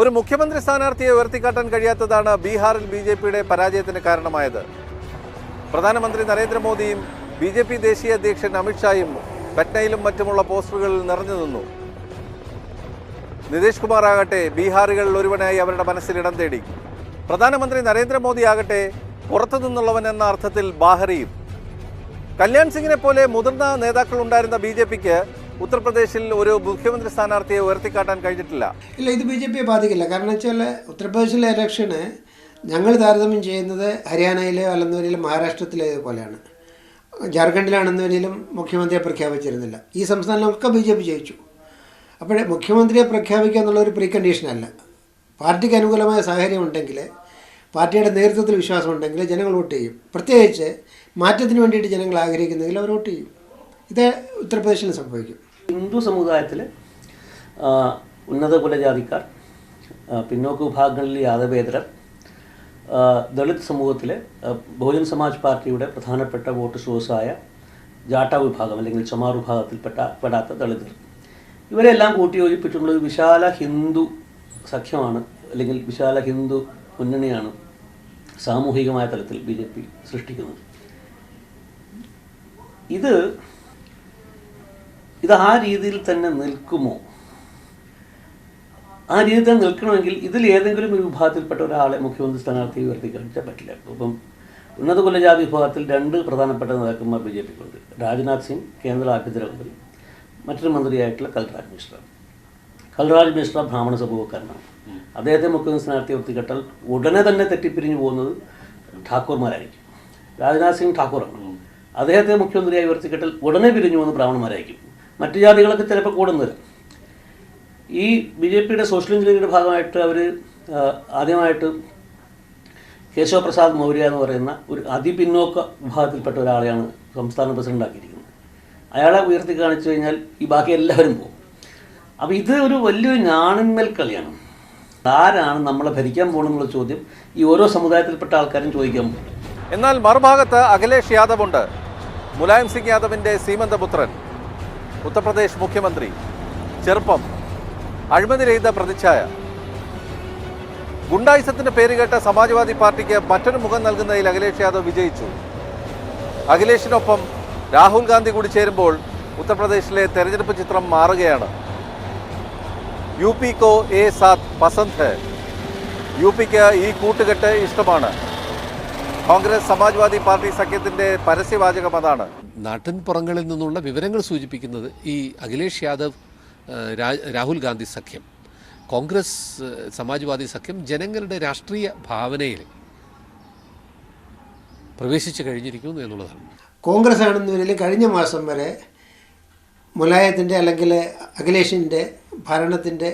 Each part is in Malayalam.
ഒരു മുഖ്യമന്ത്രി സ്ഥാനാർത്ഥിയെ ഉയർത്തിക്കാട്ടാൻ കഴിയാത്തതാണ് ബീഹാറിൽ ബി ജെ പിയുടെ പരാജയത്തിന് കാരണമായത്. പ്രധാനമന്ത്രി നരേന്ദ്രമോദിയും ബി ജെ പി ദേശീയ അധ്യക്ഷൻ അമിത്ഷായും പറ്റ്നയിലും മറ്റുമുള്ള പോസ്റ്ററുകളിൽ നിറഞ്ഞു നിന്നു. നിതീഷ് കുമാർ ആകട്ടെ ബീഹാറുകളിൽ ഒരുവനായി അവരുടെ മനസ്സിൽ ഇടം തേടി. പ്രധാനമന്ത്രി നരേന്ദ്രമോദി ആകട്ടെ പുറത്തു നിന്നുള്ളവൻ എന്ന അർത്ഥത്തിൽ ബാഹറിയും. കല്യാൺ സിംഗിനെ പോലെ മുതിർന്ന നേതാക്കൾ ഉണ്ടായിരുന്ന ബി ജെ പിക്ക് ഉത്തർപ്രദേശിൽ ഒരു മുഖ്യമന്ത്രി സ്ഥാനാർത്ഥിയെ ഉയർത്തിക്കാട്ടാൻ കഴിഞ്ഞിട്ടില്ല. ഇല്ല ഇത് ബി ജെ പിയെ ബാധിക്കില്ല. കാരണം വെച്ചാൽ ഉത്തർപ്രദേശിലെ ഇലക്ഷന് ഞങ്ങൾ താരതമ്യം ചെയ്യുന്നത് ഹരിയാനയിലെയോ അല്ലെന്നുവരിലും മഹാരാഷ്ട്രത്തിലെ പോലെയാണ്. ജാർഖണ്ഡിലാണെന്നുവരിലും മുഖ്യമന്ത്രിയെ പ്രഖ്യാപിച്ചിരുന്നില്ല. ഈ സംസ്ഥാനങ്ങളൊക്കെ ബി ജെ പി ജയിച്ചു. അപ്പോഴേ മുഖ്യമന്ത്രിയെ പ്രഖ്യാപിക്കുക എന്നുള്ള ഒരു പ്രീ കണ്ടീഷനല്ല പാർട്ടിക്ക് അനുകൂലമായ സാഹചര്യം ഉണ്ടെങ്കിൽ പാർട്ടിയുടെ നേതൃത്വത്തിൽ വിശ്വാസമുണ്ടെങ്കിൽ ജനങ്ങൾ വോട്ട് ചെയ്യും. പ്രത്യേകിച്ച് മാറ്റത്തിന് വേണ്ടിയിട്ട് ജനങ്ങൾ ആഗ്രഹിക്കുന്നെങ്കിൽ അവർ വോട്ട് ചെയ്യും. ഇത് ഉത്തർപ്രദേശിൽ സംഭവിക്കും. ഹിന്ദു സമുദായത്തിൽ ഉന്നത കുലജാതിക്കാർ പിന്നോക്ക വിഭാഗങ്ങളിൽ യാദവേതരർ ദളിത് സമൂഹത്തിലെ ബഹുജൻ സമാജ് പാർട്ടിയുടെ പ്രധാനപ്പെട്ട വോട്ട് സോഴ്സായ ജാട്ട വിഭാഗം അല്ലെങ്കിൽ ചമാർ വിഭാഗത്തിൽപ്പെട്ട പെടാത്ത ദളിതർ. ഇവരെല്ലാം കൂട്ടിയോജിപ്പിച്ചുള്ള ഒരു വിശാല ഹിന്ദു സഖ്യമാണ് അല്ലെങ്കിൽ വിശാല ഹിന്ദു മുന്നണിയാണ് സാമൂഹികമായ തലത്തിൽ ബി സൃഷ്ടിക്കുന്നത്. ഇത് ഇത് ആ രീതിയിൽ തന്നെ നിൽക്കുമോ? ആ രീതിയിൽ തന്നെ നിൽക്കണമെങ്കിൽ ഇതിൽ ഏതെങ്കിലും ഒരു വിഭാഗത്തിൽപ്പെട്ട ഒരാളെ മുഖ്യമന്ത്രി സ്ഥാനാർത്ഥി ഉയർത്തി കാണിച്ചാൽ പറ്റില്ല. ഇപ്പം ഉന്നത കുലജാതി വിഭാഗത്തിൽ രണ്ട് പ്രധാനപ്പെട്ട നേതാക്കന്മാർ ബി ജെ പിക്കുണ്ട്. രാജ്നാഥ് സിംഗ് കേന്ദ്ര ആഭ്യന്തരമന്ത്രി മറ്റൊരു മന്ത്രിയായിട്ടുള്ള കൽരാജ് മിശ്ര. കൽരാജ് മിശ്ര ബ്രാഹ്മണ സമൂഹക്കാരനാണ്. അദ്ദേഹത്തെ മുഖ്യമന്ത്രി സ്ഥാനാർത്ഥി ഉയർത്തിക്കെട്ടാൽ ഉടനെ തന്നെ തെറ്റിപ്പിരിഞ്ഞു പോകുന്നത് ഠാക്കൂർമാരായിരിക്കും. രാജ്നാഥ് സിംഗ് ഠാക്കൂറാണ്. അദ്ദേഹത്തെ മുഖ്യമന്ത്രിയായി ഉയർത്തിക്കെട്ടാൽ ഉടനെ പിരിഞ്ഞു പോകുന്ന ബ്രാഹ്മണന്മാരായിരിക്കും. മറ്റു ജാതികളൊക്കെ ചിലപ്പോൾ കൂടുന്നത് ഈ ബി ജെ പിയുടെ സോഷ്യൽ എഞ്ചിനീയറിംഗിന്റെ ഭാഗമായിട്ട് അവർ ആദ്യമായിട്ട് കേശവപ്രസാദ് മൗര്യ എന്ന് പറയുന്ന ഒരു അതിപിന്നോക്ക വിഭാഗത്തിൽപ്പെട്ട ഒരാളെയാണ് സംസ്ഥാന പ്രസിഡന്റാക്കിയിരിക്കുന്നത് അയാളെ ഉയർത്തി കാണിച്ചു കഴിഞ്ഞാൽ ഈ ബാക്കി എല്ലാവരും പോകും. അപ്പോൾ ഇത് ഒരു വലിയൊരു ഞാണിന്മേൽ കളിയാണ്. ആരാണ് നമ്മളെ ഭരിക്കാൻ പോകണമെന്നുള്ള ചോദ്യം ഈ ഓരോ സമുദായത്തിൽപ്പെട്ട ആൾക്കാരും ചോദിക്കാൻ പോകും. എന്നാൽ മറുഭാഗത്ത് അഖിലേഷ് യാദവ് ഉണ്ട് മുലായം സിംഗ് യാദവിന്റെ സീമന്തപുത്രൻ. ഉത്തർപ്രദേശ് മുഖ്യമന്ത്രി ചെറുപ്പം അഴിമതിരഹിത പ്രതിച്ഛായ. ഗുണ്ടായിസത്തിന്റെ പേര് കേട്ട സമാജ്വാദി പാർട്ടിക്ക് മറ്റൊരു മുഖം നൽകുന്നതിൽ അഖിലേഷ് യാദവ് വിജയിച്ചു. അഖിലേഷിനൊപ്പം രാഹുൽ ഗാന്ധി കൂടി ചേരുമ്പോൾ ഉത്തർപ്രദേശിലെ തെരഞ്ഞെടുപ്പ് ചിത്രം മാറുകയാണ്. യു പി കോ എ സാത്ത് പസന്ത് യു പിക്ക് ഈ കൂട്ടുകെട്ട് ഇഷ്ടമാണ്. കോൺഗ്രസ് സമാജ്വാദി പാർട്ടി സഖ്യത്തിന്റെ പരസ്യവാചകം അതാണ്. നാട്ടിൻ പുറങ്ങളിൽ നിന്നുള്ള വിവരങ്ങൾ സൂചിപ്പിക്കുന്നത് ഈ അഖിലേഷ് യാദവ് രാഹുൽ ഗാന്ധി സഖ്യം. കോൺഗ്രസ് സമാജ്വാദി സഖ്യം ജനങ്ങളുടെ രാഷ്ട്രീയ ഭാവനയിൽ പ്രവേശിച്ചു കഴിഞ്ഞിരിക്കുന്നു എന്നുള്ളതാണ്. കോൺഗ്രസ് ആണെന്നതിൽ കഴിഞ്ഞ മാസം വരെ മുലായത്തിന്റെ അല്ലെങ്കിൽ അഖിലേഷിന്റെ ഭരണത്തിന്റെ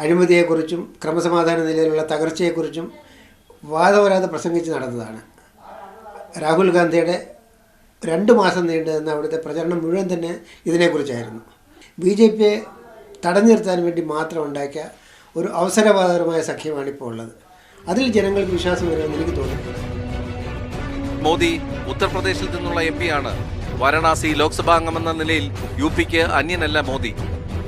അഴിമതിയെക്കുറിച്ചും ക്രമസമാധാന നിലയിലുള്ള തകർച്ചയെക്കുറിച്ചും വാദവരാതെ പ്രസംഗിച്ച് നടന്നതാണ്. രാഹുൽ ഗാന്ധിയുടെ രണ്ട് മാസം നീണ്ടു നിന്ന അവിടുത്തെ പ്രചരണം മുഴുവൻ തന്നെ ഇതിനെക്കുറിച്ചായിരുന്നു. ബി ജെ പിയെ തടഞ്ഞു നിർത്താൻ വേണ്ടി മാത്രം ഉണ്ടാക്കിയ ഒരു അവസരവാദപരമായ സഖ്യമാണ് ഇപ്പോൾ ഉള്ളത്. അതിൽ ജനങ്ങൾക്ക് വിശ്വാസം വരുമെന്ന് എനിക്ക് തോന്നിയിട്ടുണ്ട് മോദി ഉത്തർപ്രദേശിൽ നിന്നുള്ള എം ആണ്. വാരണാസി ലോക്സഭാ അംഗമെന്ന നിലയിൽ യു പിക്ക് അന്യനല്ല മോദി.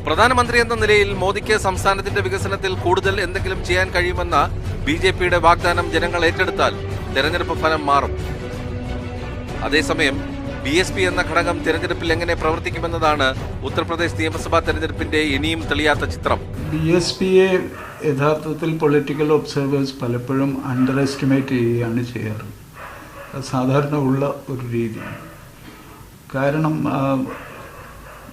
പ്രധാനമന്ത്രി എന്ന നിലയിൽ മോദിക്ക് സംസ്ഥാനത്തിന്റെ വികസനത്തിൽ കൂടുതൽ എന്തെങ്കിലും ചെയ്യാൻ കഴിയുമെന്ന ബി ജെ പിയുടെ വാഗ്ദാനം ജനങ്ങൾ ഏറ്റെടുത്താൽ തെരഞ്ഞെടുപ്പ് ഫലം മാറും. അതേസമയം ബി എസ് പി എന്ന ഘടകം തിരഞ്ഞെടുപ്പിൽ എങ്ങനെ പ്രവർത്തിക്കുമെന്നതാണ് ഉത്തർപ്രദേശ് നിയമസഭാ തെരഞ്ഞെടുപ്പിന്റെ ഇനിയും തെളിയാത്ത ചിത്രം. ബി എസ് പിയെ യഥാർത്ഥത്തിൽ പൊളിറ്റിക്കൽ ഒബ്സർവേഴ്സ് പലപ്പോഴും അണ്ടർ എസ്റ്റിമേറ്റ് ചെയ്യുകയാണ് ചെയ്യാറ്. സാധാരണ ഉള്ള ഒരു രീതിയാണ്. കാരണം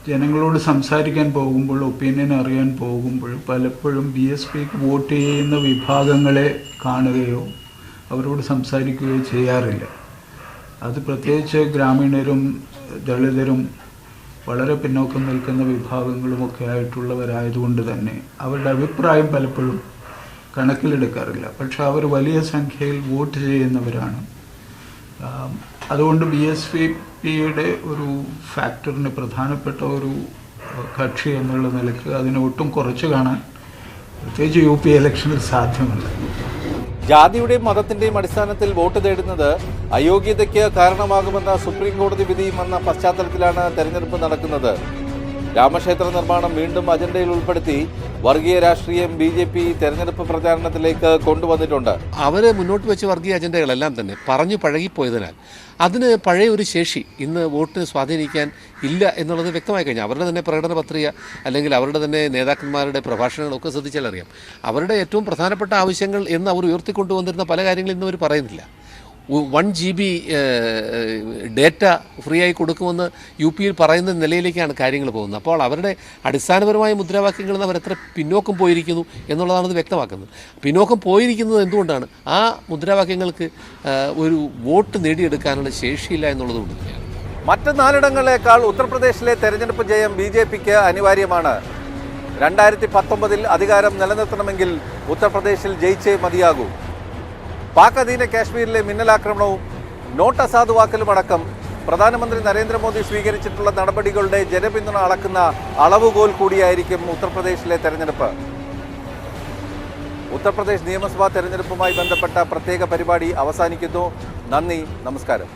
ജനങ്ങളോട് സംസാരിക്കാൻ പോകുമ്പോൾ ഒപ്പീനിയൻ അറിയാൻ പോകുമ്പോൾ പലപ്പോഴും ബി എസ് പിക്ക് വോട്ട് ചെയ്യുന്ന വിഭാഗങ്ങളെ കാണുകയോ അവരോട് സംസാരിക്കുകയോ ചെയ്യാറില്ല. അത് പ്രത്യേകിച്ച് ഗ്രാമീണരും ദളിതരും വളരെ പിന്നോക്കം നിൽക്കുന്ന വിഭാഗങ്ങളുമൊക്കെ ആയിട്ടുള്ളവരായതുകൊണ്ട് തന്നെ അവരുടെ അഭിപ്രായം പലപ്പോഴും കണക്കിലെടുക്കാറില്ല. പക്ഷെ അവർ വലിയ സംഖ്യയിൽ വോട്ട് ചെയ്യുന്നവരാണ്. അതുകൊണ്ട് ബി എസ് പി പിയുടെ ഒരു ഫാക്ടറിന് പ്രധാനപ്പെട്ട ഒരു കക്ഷി എന്നുള്ള നിലയ്ക്ക് അതിനെ ഒട്ടും കുറച്ച് കാണാൻ പ്രത്യേകിച്ച് യു പി ഇലക്ഷനിൽ സാധ്യമല്ല. ജാതിയുടെയും മതത്തിന്റെയും അടിസ്ഥാനത്തിൽ വോട്ട് തേടുന്നത് അയോഗ്യതയ്ക്ക് കാരണമാകുമെന്ന സുപ്രീം കോടതി വിധിയും വന്ന പശ്ചാത്തലത്തിലാണ് തെരഞ്ഞെടുപ്പ് നടക്കുന്നത്. രാമക്ഷേത്ര നിർമ്മാണം വീണ്ടും അജണ്ടയിൽ ഉൾപ്പെടുത്തി വർഗീയ രാഷ്ട്രീയം ബി ജെ പി തെരഞ്ഞെടുപ്പ് പ്രചാരണത്തിലേക്ക് കൊണ്ടുവന്നിട്ടുണ്ട്. അവർ മുന്നോട്ട് വെച്ച വർഗീയ അജണ്ടകളെല്ലാം തന്നെ പറഞ്ഞു പഴകിപ്പോയതിനാൽ അതിന് പഴയ ഒരു ശേഷി ഇന്ന് വോട്ടിന് സ്വാധീനിക്കാൻ ഇല്ല എന്നുള്ളത് വ്യക്തമായി കഴിഞ്ഞു. അവരുടെ തന്നെ പ്രകടന പത്രിക അല്ലെങ്കിൽ അവരുടെ തന്നെ നേതാക്കന്മാരുടെ പ്രഭാഷണങ്ങളൊക്കെ ശ്രദ്ധിച്ചാൽ അറിയാം അവരുടെ ഏറ്റവും പ്രധാനപ്പെട്ട ആവശ്യങ്ങൾ എന്ന് അവർ ഉയർത്തിക്കൊണ്ടുവന്നിരുന്ന പല കാര്യങ്ങളും ഇന്ന് അവർ പറയുന്നില്ല. One G B data free ആയി കൊടുക്കുമെന്ന് യു പിയിൽ പറയുന്ന നിലയിലേക്കാണ് കാര്യങ്ങൾ പോകുന്നത്. അപ്പോൾ അവരുടെ അടിസ്ഥാനപരമായ മുദ്രാവാക്യങ്ങളിൽ നിന്ന് അവർ എത്ര പിന്നോക്കം പോയിരിക്കുന്നു എന്നുള്ളതാണ് ഇത് വ്യക്തമാക്കുന്നത്. പിന്നോക്കം പോയിരിക്കുന്നത് എന്തുകൊണ്ടാണ്? ആ മുദ്രാവാക്യങ്ങൾക്ക് ഒരു വോട്ട് നേടിയെടുക്കാനുള്ള ശേഷിയില്ല എന്നുള്ളതുകൊണ്ട് തന്നെയാണ്. മറ്റ് നാലിടങ്ങളേക്കാൾ ഉത്തർപ്രദേശിലെ തെരഞ്ഞെടുപ്പ് ജയം ബി ജെ പിക്ക് അനിവാര്യമാണ്. രണ്ടായിരത്തി പത്തൊമ്പതിൽ അധികാരം നിലനിർത്തണമെങ്കിൽ ഉത്തർപ്രദേശിൽ ജയിച്ചേ മതിയാകൂ. പാക് അധീന കാശ്മീരിലെ മിന്നലാക്രമണവും നോട്ട് അസാധുവാക്കലും അടക്കം പ്രധാനമന്ത്രി നരേന്ദ്രമോദി സ്വീകരിച്ചിട്ടുള്ള നടപടികളുടെ ജനപിന്തുണ അളക്കുന്ന അളവുകോൽ കൂടിയായിരിക്കും ഉത്തർപ്രദേശിലെ തെരഞ്ഞെടുപ്പ്. ഉത്തർപ്രദേശ് നിയമസഭാ തെരഞ്ഞെടുപ്പുമായി ബന്ധപ്പെട്ട പ്രത്യേക പരിപാടി അവസാനിക്കുന്നു. നന്ദി നമസ്കാരം.